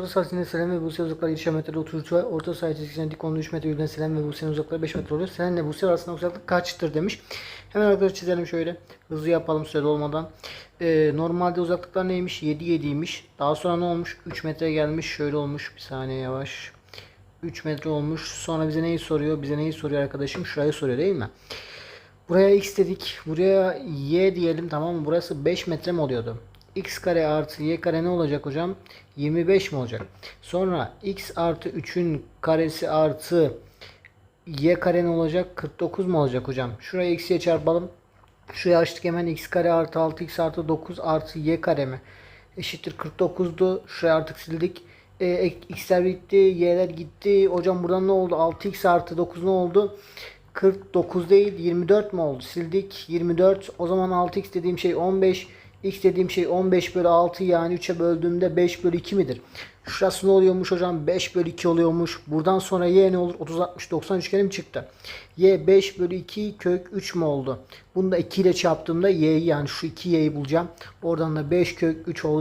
orta sahasında Selen ve Buse uzakları 7 metrede oturtuyor. Orta saha çizgisine dik 13 metre yürüyen Selen ve Buse'nin uzakları 5 metre oluyor. Selen ile Buse arasında uzaklık kaçtır demiş. Hemen arkadaşlar çizelim şöyle. Hızlı yapalım sürede olmadan. Ee, normalde uzaklıklar neymiş? 7 7'ymiş. Daha sonra ne olmuş? 3 metre gelmiş. Şöyle olmuş. Bir saniye yavaş. 3 metre olmuş. Sonra bize neyi soruyor? Bize neyi soruyor arkadaşım? Şurayı soruyor değil mi? Buraya x dedik. Buraya y diyelim tamam mı? Burası 5 metre mi oluyordu? X kare artı y kare ne olacak hocam? 25 mi olacak? Sonra x artı 3'ün karesi artı y kare ne olacak? 49 mu olacak hocam? Şuraya x'ye çarpalım. Şuraya açtık hemen x kare artı 6x artı 9 artı y kare mi? Eşittir 49'du. Şuraya artık sildik. E, x'ler bitti. Y'ler gitti. Hocam buradan ne oldu? 6x artı 9 ne oldu? 49 değil 24 mi oldu? Sildik 24. O zaman 6x dediğim şey 15. X dediğim şey 15 bölü 6 yani 3'e böldüğümde 5 bölü 2 midir? Şurası ne oluyormuş hocam? 5 bölü 2 oluyormuş. Buradan sonra y ne olur? 30 60 90 üçgeni mi çıktı? Y 5 bölü 2 kök 3 mü oldu? Bunu da 2 ile çarptığımda y'yi yani şu 2y'yi bulacağım. Oradan da 5 kök 3 olacak.